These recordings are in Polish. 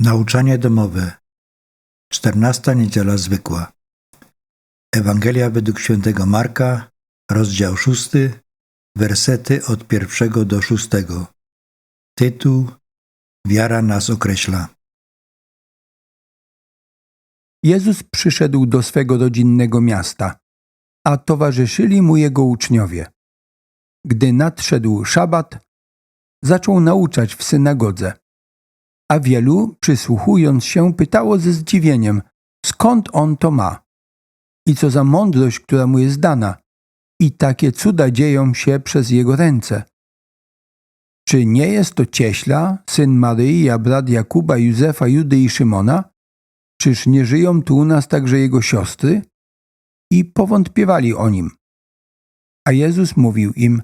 Nauczanie domowe. Czternasta niedziela zwykła. Ewangelia według świętego Marka, rozdział szósty, wersety od pierwszego do szóstego. Tytuł Wiara nas określa. Jezus przyszedł do swego rodzinnego miasta, a towarzyszyli mu jego uczniowie. Gdy nadszedł szabat, zaczął nauczać w synagodze. A wielu, przysłuchując się, pytało ze zdziwieniem, skąd on to ma i co za mądrość, która mu jest dana, i takie cuda dzieją się przez jego ręce. Czy nie jest to cieśla, syn Maryi, a brat Jakuba, Józefa, Judy i Szymona? Czyż nie żyją tu u nas także jego siostry? I powątpiewali o nim. A Jezus mówił im,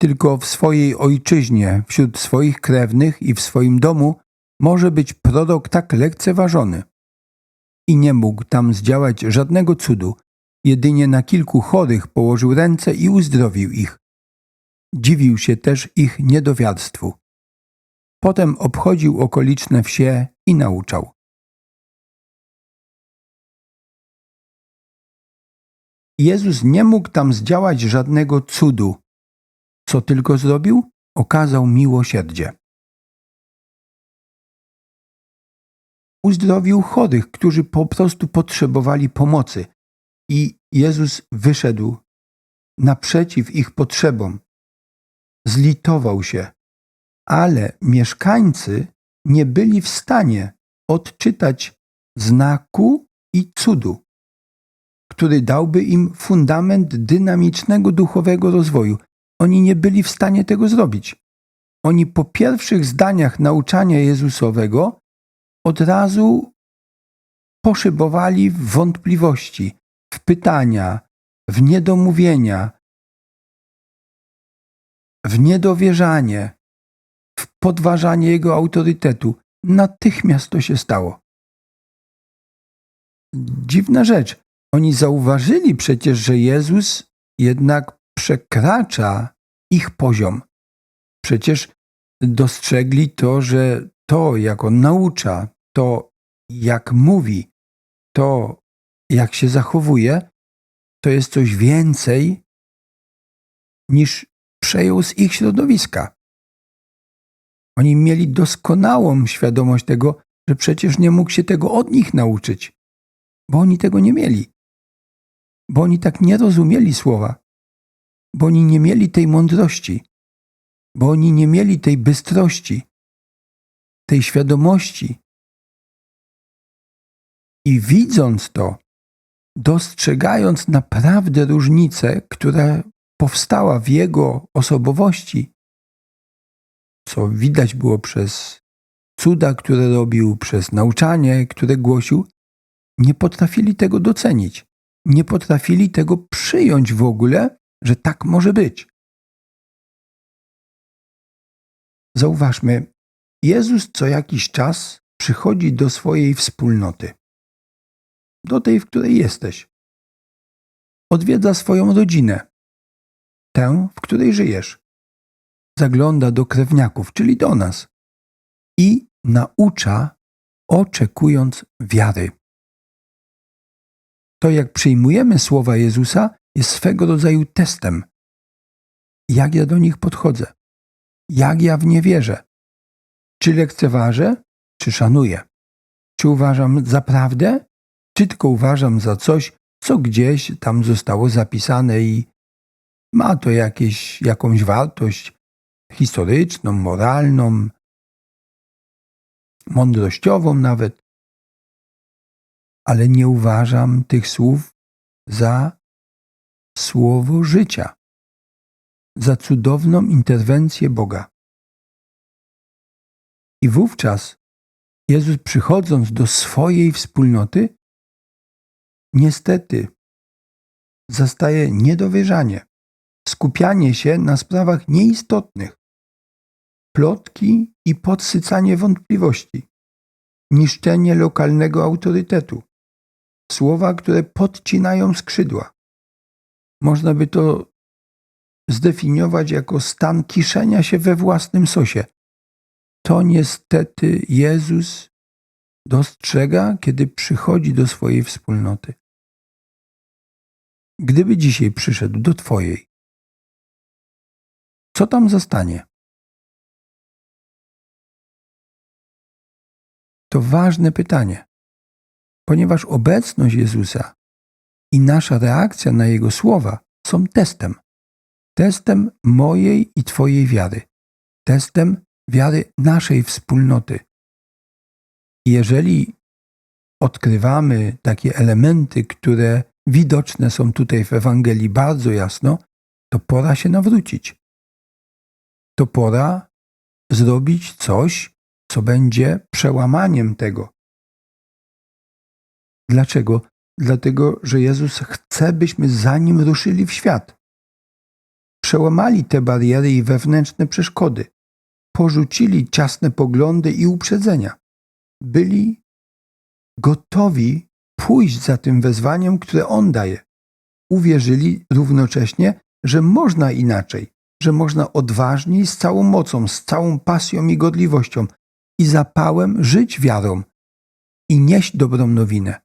tylko w swojej ojczyźnie, wśród swoich krewnych i w swoim domu może być prorok tak lekceważony. I nie mógł tam zdziałać żadnego cudu, jedynie na kilku chorych położył ręce i uzdrowił ich. Dziwił się też ich niedowiarstwu. Potem obchodził okoliczne wsie i nauczał. Jezus nie mógł tam zdziałać żadnego cudu. Co tylko zrobił? Okazał miłosierdzie. Uzdrowił chorych, którzy po prostu potrzebowali pomocy, i Jezus wyszedł naprzeciw ich potrzebom. Zlitował się, ale mieszkańcy nie byli w stanie odczytać znaku i cudu który dałby im fundament dynamicznego duchowego rozwoju. Oni nie byli w stanie tego zrobić. Oni po pierwszych zdaniach nauczania Jezusowego od razu poszybowali w wątpliwości, w pytania, w niedomówienia, w niedowierzanie, w podważanie jego autorytetu. Natychmiast to się stało. Dziwna rzecz. Oni zauważyli przecież, że Jezus jednak przekracza ich poziom. Przecież dostrzegli to, że to, jak on naucza, to, jak mówi, to, jak się zachowuje, to jest coś więcej niż przejął z ich środowiska. Oni mieli doskonałą świadomość tego, że przecież nie mógł się tego od nich nauczyć, bo oni tego nie mieli bo oni tak nie rozumieli słowa, bo oni nie mieli tej mądrości, bo oni nie mieli tej bystrości, tej świadomości. I widząc to, dostrzegając naprawdę różnicę, która powstała w jego osobowości, co widać było przez cuda, które robił, przez nauczanie, które głosił, nie potrafili tego docenić nie potrafili tego przyjąć w ogóle, że tak może być. Zauważmy, Jezus co jakiś czas przychodzi do swojej wspólnoty, do tej, w której jesteś. Odwiedza swoją rodzinę, tę, w której żyjesz. Zagląda do krewniaków, czyli do nas, i naucza, oczekując wiary. To, jak przyjmujemy słowa Jezusa, jest swego rodzaju testem. Jak ja do nich podchodzę? Jak ja w nie wierzę? Czy lekceważę, czy szanuję? Czy uważam za prawdę, czy tylko uważam za coś, co gdzieś tam zostało zapisane i ma to jakieś, jakąś wartość historyczną, moralną, mądrościową nawet? ale nie uważam tych słów za słowo życia, za cudowną interwencję Boga. I wówczas Jezus, przychodząc do swojej wspólnoty, niestety zastaje niedowierzanie, skupianie się na sprawach nieistotnych, plotki i podsycanie wątpliwości, niszczenie lokalnego autorytetu, słowa, które podcinają skrzydła. Można by to zdefiniować jako stan kiszenia się we własnym sosie. To niestety Jezus dostrzega, kiedy przychodzi do swojej wspólnoty. Gdyby dzisiaj przyszedł do Twojej, co tam zostanie? To ważne pytanie, ponieważ obecność Jezusa i nasza reakcja na Jego słowa są testem. Testem mojej i Twojej wiary. Testem wiary naszej wspólnoty. Jeżeli odkrywamy takie elementy, które widoczne są tutaj w Ewangelii bardzo jasno, to pora się nawrócić. To pora zrobić coś, co będzie przełamaniem tego. Dlaczego? Dlatego, że Jezus chce, byśmy zanim ruszyli w świat, przełamali te bariery i wewnętrzne przeszkody, porzucili ciasne poglądy i uprzedzenia, byli gotowi pójść za tym wezwaniem, które On daje. Uwierzyli równocześnie, że można inaczej, że można odważniej, z całą mocą, z całą pasją i godliwością i zapałem żyć wiarą i nieść dobrą nowinę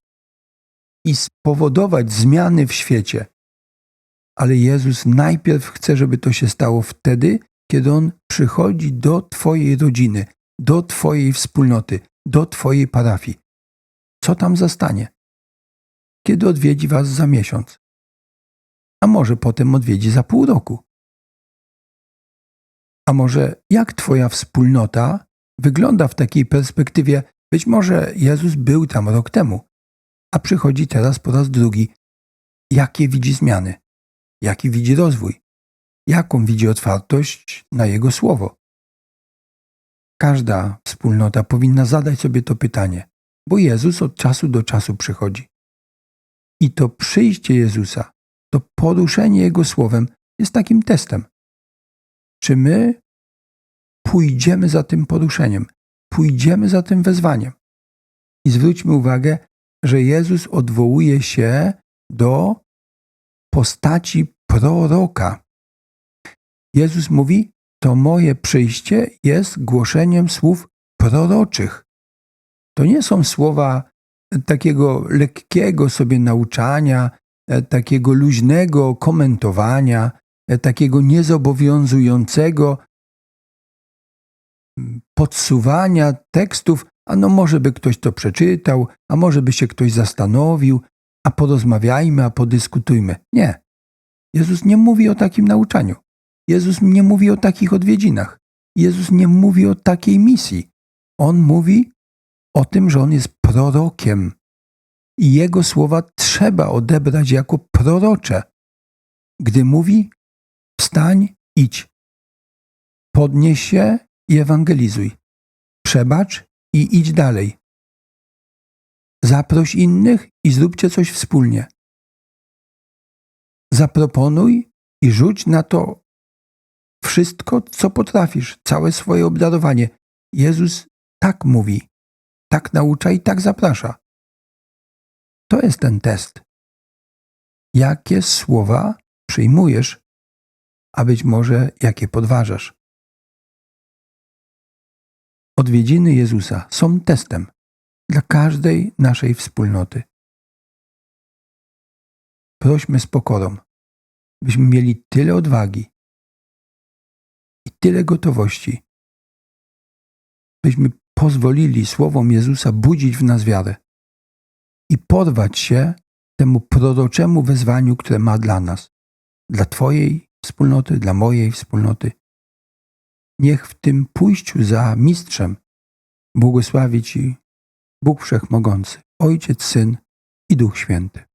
i spowodować zmiany w świecie. Ale Jezus najpierw chce, żeby to się stało wtedy, kiedy On przychodzi do Twojej rodziny, do Twojej wspólnoty, do Twojej parafii. Co tam zastanie? Kiedy odwiedzi Was za miesiąc? A może potem odwiedzi za pół roku? A może jak Twoja wspólnota wygląda w takiej perspektywie? Być może Jezus był tam rok temu, a przychodzi teraz po raz drugi. Jakie widzi zmiany? Jaki widzi rozwój? Jaką widzi otwartość na Jego słowo? Każda wspólnota powinna zadać sobie to pytanie, bo Jezus od czasu do czasu przychodzi. I to przyjście Jezusa, to poruszenie Jego słowem jest takim testem. Czy my pójdziemy za tym poruszeniem, pójdziemy za tym wezwaniem? I zwróćmy uwagę, że Jezus odwołuje się do postaci proroka. Jezus mówi: To moje przyjście jest głoszeniem słów proroczych. To nie są słowa takiego lekkiego sobie nauczania, e, takiego luźnego komentowania, e, takiego niezobowiązującego mm, podsuwania tekstów, a no może by ktoś to przeczytał, a może by się ktoś zastanowił, a porozmawiajmy, a podyskutujmy. Nie. Jezus nie mówi o takim nauczaniu. Jezus nie mówi o takich odwiedzinach. Jezus nie mówi o takiej misji. On mówi o tym, że on jest prorokiem. I jego słowa trzeba odebrać jako prorocze. Gdy mówi: Wstań, idź. Podnieś się i ewangelizuj. Przebacz i idź dalej. Zaproś innych i zróbcie coś wspólnie. Zaproponuj i rzuć na to wszystko, co potrafisz, całe swoje obdarowanie. Jezus tak mówi, tak naucza i tak zaprasza. To jest ten test. Jakie słowa przyjmujesz, a być może jakie podważasz? Odwiedziny Jezusa są testem dla każdej naszej wspólnoty. Prośmy z pokorą, byśmy mieli tyle odwagi i tyle gotowości, byśmy pozwolili słowom Jezusa budzić w nas wiarę i porwać się temu proroczemu wezwaniu, które ma dla nas, dla Twojej wspólnoty, dla mojej wspólnoty. Niech w tym pójściu za mistrzem błogosławi Ci Bóg Wszechmogący, Ojciec, Syn i Duch Święty.